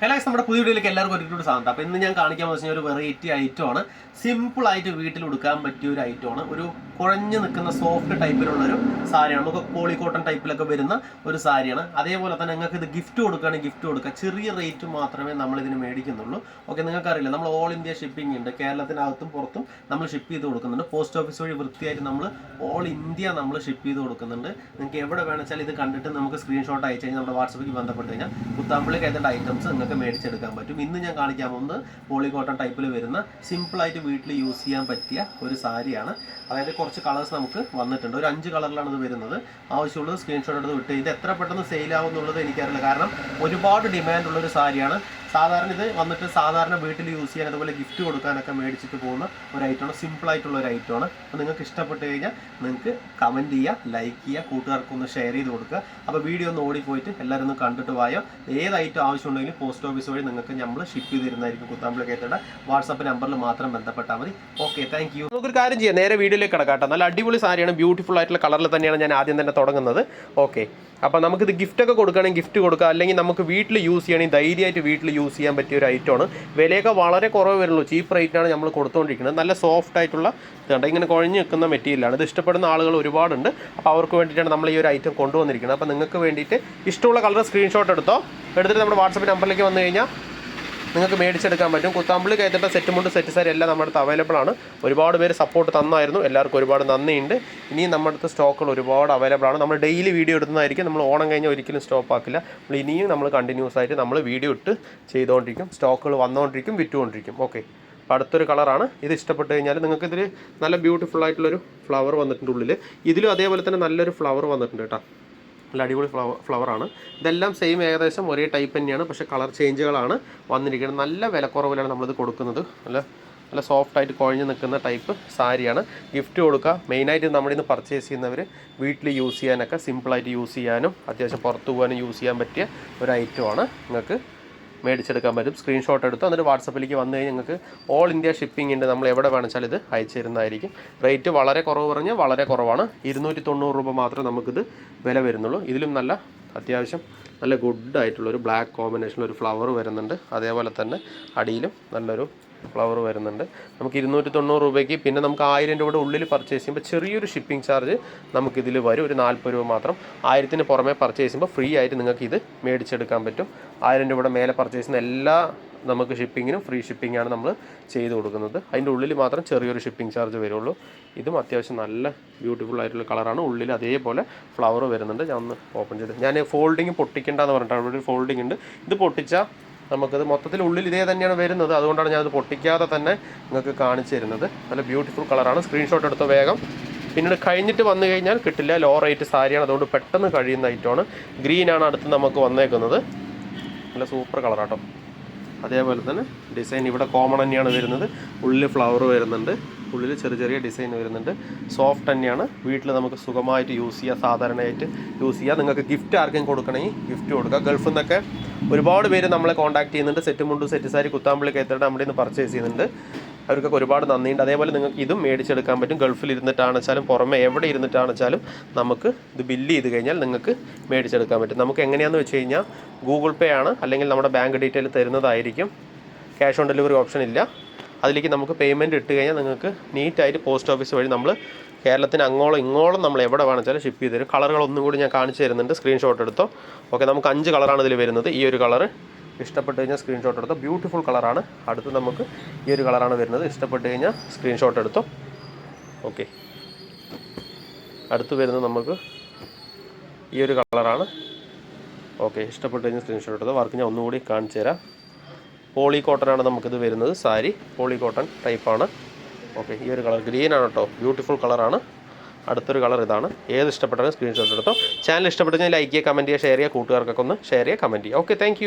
Hello നമ്മുടെ പുതിയ വീഡിയോയിലേക്ക് എല്ലാവർക്കും ഒരിക്കലും സാധനം അപ്പോൾ ഇന്ന് ഞാൻ കാണിക്കാൻ വെച്ചാൽ ഒരു വെറൈറ്റി ഐറ്റമാണ് ആയിട്ട് വീട്ടിൽ ഉടുക്കാൻ പറ്റിയ ഒരു ഐറ്റമാണ് ഒരു കുഴഞ്ഞു നിൽക്കുന്ന സോഫ്റ്റ് ടൈപ്പിലുള്ള ഒരു സാരിയാണ്. നമുക്ക് കോളിക്കോട്ടൺ ടൈപ്പിലൊക്കെ വരുന്ന ഒരു സാരിയാണ്. അതേപോലെ തന്നെ നിങ്ങൾക്ക് ഇത് ഗിഫ്റ്റ് കൊടുക്കുകയാണെങ്കിൽ ഗിഫ്റ്റ് കൊടുക്കുക ചെറിയ റേറ്റ് മാത്രമേ നമ്മൾ ഇതിന് മേടിക്കുന്നുള്ളൂ. ഓക്കെ നിങ്ങൾക്കറിയില്ല നമ്മൾ ഓൾ ഇന്ത്യ ഷിപ്പിംഗ് ഉണ്ട്. കേരളത്തിനകത്തും പുറത്തും നമ്മൾ ഷിപ്പ് ചെയ്ത് കൊടുക്കുന്നുണ്ട്. പോസ്റ്റ് ഓഫീസ് വഴി വൃത്തിയായിട്ട് നമ്മൾ ഓൾ ഇന്ത്യ നമ്മൾ ഷിപ്പ് ചെയ്ത് കൊടുക്കുന്നുണ്ട്. നിങ്ങൾക്ക് എവിടെ വേണമെച്ചാൽ ഇത് കണ്ടിട്ട് നമുക്ക് സ്ക്രീൻഷോട്ട് അയച്ചു കഴിഞ്ഞാൽ നമ്മുടെ വാട്സപ്പിൽ ബന്ധപ്പെട്ട് കഴിഞ്ഞാൽ പുത്താമ്പിളിക്ക് കയറ്റേണ്ട ഐറ്റംസ് നിങ്ങൾക്ക് മേടിച്ചെടുക്കാൻ പറ്റും. ഇന്ന് ഞാൻ കാണിക്കാൻ പോകുന്നത് പോളിക്കോട്ടൺ ടൈപ്പിൽ വരുന്ന സിമ്പിളായിട്ട് വീട്ടിൽ യൂസ് ചെയ്യാൻ പറ്റിയ ഒരു സാരിയാണ്. അതായത് കുറച്ച് കളേഴ്സ് നമുക്ക് വന്നിട്ടുണ്ട്. ഒരു അഞ്ച് കളറിലാണ് ഇത് വരുന്നത്. ആവശ്യമുള്ളത് സ്ക്രീൻഷോട്ട് എടുത്ത് വിട്ട് ഇത് എത്ര പെട്ടെന്ന് സെയിൽ ആവും എന്നുള്ളത് എനിക്കറിയില്ല. കാരണം ഒരുപാട് ഡിമാൻഡ് ഉള്ള ഒരു സാരിയാണ്. സാധാരണ ഇത് വന്നിട്ട് സാധാരണ വീട്ടിൽ യൂസ് ചെയ്യാൻ അതുപോലെ ഗിഫ്റ്റ് കൊടുക്കാനൊക്കെ മേടിച്ചിട്ട് പോകുന്ന ഒരു ഐറ്റമാണ് സിമ്പിൾ ആയിട്ടുള്ള ഒരു ഐറ്റമാണ് അപ്പോൾ നിങ്ങൾക്ക് ഇഷ്ടപ്പെട്ട് കഴിഞ്ഞാൽ നിങ്ങൾക്ക് കമന്റ് ചെയ്യുക ലൈക്ക് ചെയ്യുക കൂട്ടുകാർക്കൊന്ന് ഷെയർ ചെയ്ത് കൊടുക്കുക. അപ്പോൾ വീഡിയോ ഒന്ന് ഓടിപ്പോയിട്ട് എല്ലാവരും ഒന്ന് കണ്ടിട്ട് പോയോ ഏത് ഐറ്റം ആവശ്യമുണ്ടെങ്കിലും പോസ്റ്റ് ഓഫീസ് വഴി നിങ്ങൾക്ക് നമ്മൾ ഷിപ്പ് ചെയ്ത് തരുന്നതായിരിക്കും കുത്താമ്പിളി കയറ്റേണ്ട വാട്സാപ്പ് നമ്പറിൽ മാത്രം ബന്ധപ്പെട്ടാൽ മതി. ഓക്കെ താങ്ക് യു നമുക്കൊരു കാര്യം ചെയ്യാം. നേരെ വീഡിയോയിലേക്ക് കിടക്കാട്ടോ നല്ല അടിപൊളി സാരിയാണ്. ബ്യൂട്ടിഫുൾ ആയിട്ടുള്ള കളറിൽ തന്നെയാണ് ഞാൻ ആദ്യം തന്നെ തുടങ്ങുന്നത്. ഓക്കെ അപ്പോൾ നമുക്കിത് ഗിഫ്റ്റ് ഒക്കെ കൊടുക്കുകയാണെങ്കിൽ ഗിഫ്റ്റ് കൊടുക്കുക. അല്ലെങ്കിൽ നമുക്ക് വീട്ടിൽ യൂസ് ചെയ്യണമെങ്കിൽ ധൈര്യമായിട്ട് വീട്ടിൽ യൂസ് ചെയ്യാൻ പറ്റിയ ഒരു ഐറ്റമാണ് വിലയൊക്കെ വളരെ കുറവ് വരുള്ളൂ. ചീപ്പ് റേറ്റിനാണ് നമ്മൾ കൊടുത്തുകൊണ്ടിരിക്കുന്നത് നല്ല സോഫ്റ്റ് ആയിട്ടുള്ള ഇതുണ്ട്. ഇങ്ങനെ കുഴഞ്ഞ് നിൽക്കുന്ന മെറ്റീരിയലാണ് ഇത് ഇഷ്ടപ്പെടുന്ന ആളുകൾ ഒരുപാടുണ്ട്. അപ്പോൾ അവർക്ക് വേണ്ടിയിട്ടാണ് നമ്മൾ ഈ ഒരു ഐറ്റം കൊണ്ടുവന്നിരിക്കുന്നത്. അപ്പോൾ നിങ്ങൾക്ക് വേണ്ടിയിട്ട് ഇഷ്ടമുള്ള കളർ സ്ക്രീൻഷോട്ട് എടുത്തോ. എടുത്തിട്ട് നമ്മുടെ വാട്സപ്പ് നമ്പറിലേക്ക് വന്നു കഴിഞ്ഞാൽ നിങ്ങൾക്ക് മേടിച്ചെടുക്കാൻ പറ്റും. കുത്താമ്പിളി കയറ്റേണ്ട സെറ്റ് മുണ്ട് സെറ്റ് സാരി എല്ലാം നമ്മുടെ അടുത്ത് അവൈലബിൾ ആണ്. ഒരുപാട് പേര് സപ്പോർട്ട് തന്നായിരുന്നു. എല്ലാവർക്കും ഒരുപാട് നന്ദിയുണ്ട്. ഇനിയും നമ്മുടെ അടുത്ത് സ്റ്റോക്കുകൾ ഒരുപാട് അവൈലബിൾ ആണ്. നമ്മൾ ഡെയിലി വീഡിയോ എടുക്കുന്നതായിരിക്കും നമ്മൾ ഓണം കഴിഞ്ഞാൽ ഒരിക്കലും സ്റ്റോപ്പ് ആക്കില്ല. നമ്മൾ ഇനിയും നമ്മൾ കണ്ടിന്യൂസ് ആയിട്ട് നമ്മൾ വീഡിയോ ഇട്ട് ചെയ്തുകൊണ്ടിരിക്കും സ്റ്റോക്കുകൾ വന്നുകൊണ്ടിരിക്കും വിറ്റുകൊണ്ടിരിക്കും. ഓക്കെ അപ്പോൾ അടുത്തൊരു കളറാണ് ഇത് ഇഷ്ടപ്പെട്ട് കഴിഞ്ഞാൽ നിങ്ങൾക്ക് ഇതിൽ നല്ല ബ്യൂട്ടിഫുൾ ആയിട്ടുള്ളൊരു ഫ്ലവർ വന്നിട്ടുണ്ട് ഉള്ളിൽ ഇതിലും അതേപോലെ തന്നെ നല്ലൊരു ഫ്ലവർ വന്നിട്ടുണ്ട് കേട്ടോ. നല്ല അടിപൊളി ഫ്ലവർ ഫ്ലവറാണ് ഇതെല്ലാം സെയിം ഏകദേശം ഒരേ ടൈപ്പ് തന്നെയാണ് പക്ഷേ കളർ ചേഞ്ചുകളാണ് വന്നിരിക്കുന്നത്. നല്ല വിലക്കുറവിലാണ് നമ്മളിത് കൊടുക്കുന്നത്. നല്ല നല്ല സോഫ്റ്റ് ആയിട്ട് കുഴഞ്ഞ് നിൽക്കുന്ന ടൈപ്പ് സാരിയാണ്. ഗിഫ്റ്റ് കൊടുക്കുക. മെയിനായിട്ട് നമ്മുടെ ഇന്ന് പർച്ചേസ് ചെയ്യുന്നവർ വീട്ടിൽ യൂസ് ചെയ്യാനൊക്കെ സിമ്പിളായിട്ട് യൂസ് ചെയ്യാനും അത്യാവശ്യം പുറത്ത് പോകാനും യൂസ് ചെയ്യാൻ പറ്റിയ ഒരു ഐറ്റമാണ് നിങ്ങൾക്ക് മേടിച്ചെടുക്കാൻ പറ്റും. സ്ക്രീൻഷോട്ട് എടുത്ത് എന്നിട്ട് വാട്സപ്പിലേക്ക് വന്നു കഴിഞ്ഞാൽ നിങ്ങൾക്ക് ഓൾ ഇന്ത്യ ഷിപ്പിംഗ് ഉണ്ട് നമ്മൾ എവിടെ വേണമെച്ചാൽ ഇത് അയച്ചു തരുന്നതായിരിക്കും റേറ്റ് വളരെ കുറവ് പറഞ്ഞാൽ വളരെ കുറവാണ്. ഇരുന്നൂറ്റി തൊണ്ണൂറ് രൂപ മാത്രമേ നമുക്കിത് വില വരുന്നുള്ളൂ. ഇതിലും നല്ല അത്യാവശ്യം നല്ല ഗുഡ് ആയിട്ടുള്ള ഒരു ബ്ലാക്ക് കോമ്പിനേഷനിൽ ഒരു ഫ്ലവർ വരുന്നുണ്ട്. അതേപോലെ തന്നെ അടിയിലും നല്ലൊരു ഫ്ലവർ വരുന്നുണ്ട്. നമുക്ക് ഇരുന്നൂറ്റി തൊണ്ണൂറ് രൂപയ്ക്ക് പിന്നെ നമുക്ക് ആയിരം രൂപയുടെ ഉള്ളിൽ പർച്ചേസ് ചെയ്യുമ്പോൾ ചെറിയൊരു ഷിപ്പിംഗ് ചാർജ് നമുക്കിതിൽ വരും. ഒരു നാൽപ്പത് രൂപ മാത്രം. ആയിരത്തിന് പുറമെ പർച്ചേസ് ചെയ്യുമ്പോൾ ഫ്രീ ആയിട്ട് നിങ്ങൾക്ക് ഇത് മേടിച്ചെടുക്കാൻ പറ്റും. ആയിരം രൂപയുടെ മേലെ പർച്ചേസ് ചെയ്യുന്ന എല്ലാ നമുക്ക് ഷിപ്പിങ്ങിനും ഫ്രീ ഷിപ്പിങ്ങാണ് നമ്മൾ ചെയ്ത് കൊടുക്കുന്നത്. അതിന്റെ ഉള്ളിൽ മാത്രം ചെറിയൊരു ഷിപ്പിംഗ് ചാർജ് വരുള്ളൂ. ഇതും അത്യാവശ്യം നല്ല ബ്യൂട്ടിഫുൾ ആയിട്ടുള്ള കളറാണ് ഉള്ളിൽ അതേപോലെ ഫ്ലവർ വരുന്നുണ്ട്. ഞാൻ ഒന്ന് ഓപ്പൺ ചെയ്ത് ഞാൻ ഫോൾഡിങ് പൊട്ടിക്കേണ്ടെന്ന് പറഞ്ഞിട്ടാണ് ഇവിടെ ഒരു ഫോൾഡിങ് ഉണ്ട്. ഇത് പൊട്ടിച്ചാൽ നമുക്കത് മൊത്തത്തിൽ ഉള്ളിൽ ഇതേ തന്നെയാണ് വരുന്നത്. അതുകൊണ്ടാണ് ഞാനത് പൊട്ടിക്കാതെ തന്നെ നിങ്ങൾക്ക് കാണിച്ചു തരുന്നത്. നല്ല ബ്യൂട്ടിഫുൾ കളറാണ് സ്ക്രീൻഷോട്ട് എടുത്ത വേഗം. പിന്നീട് കഴിഞ്ഞിട്ട് വന്നു കഴിഞ്ഞാൽ കിട്ടില്ല. ലോ റേറ്റ് സാരിയാണ് അതുകൊണ്ട് പെട്ടെന്ന് കഴിയുന്ന ഐറ്റമാണ് ഗ്രീനാണ് അടുത്ത് നമുക്ക് വന്നേക്കുന്നത്. നല്ല സൂപ്പർ കളറാട്ടോ അതേപോലെ തന്നെ ഡിസൈൻ ഇവിടെ കോമൺ തന്നെയാണ് വരുന്നത്. ഉള്ളിൽ ഫ്ലവർ വരുന്നുണ്ട്. ഉള്ളിൽ ചെറിയ ചെറിയ ഡിസൈൻ വരുന്നുണ്ട്. സോഫ്റ്റ് തന്നെയാണ്. വീട്ടിൽ നമുക്ക് സുഖമായിട്ട് യൂസ് ചെയ്യാം. സാധാരണയായിട്ട് യൂസ് ചെയ്യാം. നിങ്ങൾക്ക് ഗിഫ്റ്റ് ആർക്കും കൊടുക്കണമെങ്കിൽ ഗിഫ്റ്റ് കൊടുക്കുക ഗൾഫിൽ നിന്നൊക്കെ ഒരുപാട് പേര് നമ്മളെ കോൺടാക്ട് ചെയ്യുന്നുണ്ട്. സെറ്റ് മുണ്ടു സെറ്റ് സാരി കുത്താമ്പള്ളി കയറ്റയുടെ നമ്മുടെ നിന്ന് പർച്ചേസ് ചെയ്യുന്നുണ്ട്. അവർക്കൊക്കെ ഒരുപാട് നന്ദിയുണ്ട്. അതേപോലെ നിങ്ങൾക്ക് ഇതും മേടിച്ചെടുക്കാൻ പറ്റും. ഗൾഫിൽ ഇരുന്നിട്ടാണെച്ചാലും പുറമെ എവിടെ ഇരുന്നിട്ടാണെച്ചാലും നമുക്ക് ഇത് ബില്ല് ചെയ്ത് കഴിഞ്ഞാൽ നിങ്ങൾക്ക് മേടിച്ചെടുക്കാൻ പറ്റും. നമുക്ക് എങ്ങനെയാണെന്ന് വെച്ച് കഴിഞ്ഞാൽ ഗൂഗിൾ പേ ആണ്. അല്ലെങ്കിൽ നമ്മുടെ ബാങ്ക് ഡീറ്റെയിൽ തരുന്നതായിരിക്കും. ക്യാഷ് ഓൺ ഡെലിവറി ഓപ്ഷൻ ഇല്ല. അതിലേക്ക് നമുക്ക് പേയ്മെന്റ് ഇട്ട് കഴിഞ്ഞാൽ നിങ്ങൾക്ക് നീറ്റായിട്ട് പോസ്റ്റ് ഓഫീസ് വഴി നമ്മൾ കേരളത്തിന് അങ്ങോളം ഇങ്ങോളം നമ്മൾ എവിടെ വേണമെച്ചാലും ഷിപ്പ് ചെയ്ത് തരും. കളറുകൾ ഒന്നും കൂടി ഞാൻ കാണിച്ചു തരുന്നുണ്ട്. സ്ക്രീൻഷോട്ട് എടുത്തോ. ഓക്കെ നമുക്ക് അഞ്ച് കളറാണ് ഇതിൽ വരുന്നത്. ഈ ഒരു കളറ് ഇഷ്ടപ്പെട്ട് കഴിഞ്ഞാൽ സ്ക്രീൻഷോട്ട് എടുത്തോ. ബ്യൂട്ടിഫുൾ കളറാണ് അടുത്ത് നമുക്ക് ഈ ഒരു കളറാണ് വരുന്നത്. ഇഷ്ടപ്പെട്ട് കഴിഞ്ഞാൽ സ്ക്രീൻഷോട്ട് എടുത്തോ. ഓക്കെ അടുത്ത് വരുന്നത് നമുക്ക് ഈ ഒരു കളറാണ് ഓക്കെ ഇഷ്ടപ്പെട്ട് കഴിഞ്ഞാൽ സ്ക്രീൻഷോട്ട് എടുത്തോ. വർക്ക് ഞാൻ ഒന്നുകൂടി കാണിച്ചു തരാം. പോളി കോട്ടനാണ് നമുക്കിത് വരുന്നത്. സാരി പോളി കോട്ടൺ ടൈപ്പാണ് ഓക്കെ ഈ ഒരു കളർ ഗ്രീൻ ആണ് കേട്ടോ. ബ്യൂട്ടിഫുൾ കളറാണ് അടുത്തൊരു കളർ ഇതാണ്. ഏത് ഇഷ്ടപ്പെട്ടാലും സ്ക്രീൻഷോട്ട് എടുത്തോ. ചാനൽ ഇഷ്ടപ്പെട്ടു ലൈക്ക് ചെയ്യുക കമന്റ് ചെയ്യുക ഷെയർ ചെയ്യുക. കൂട്ടുകാർക്കൊക്കെ ഒന്ന് ഷെയർ ചെയ്യുക കമന്റ് ചെയ്യുക. Okay thank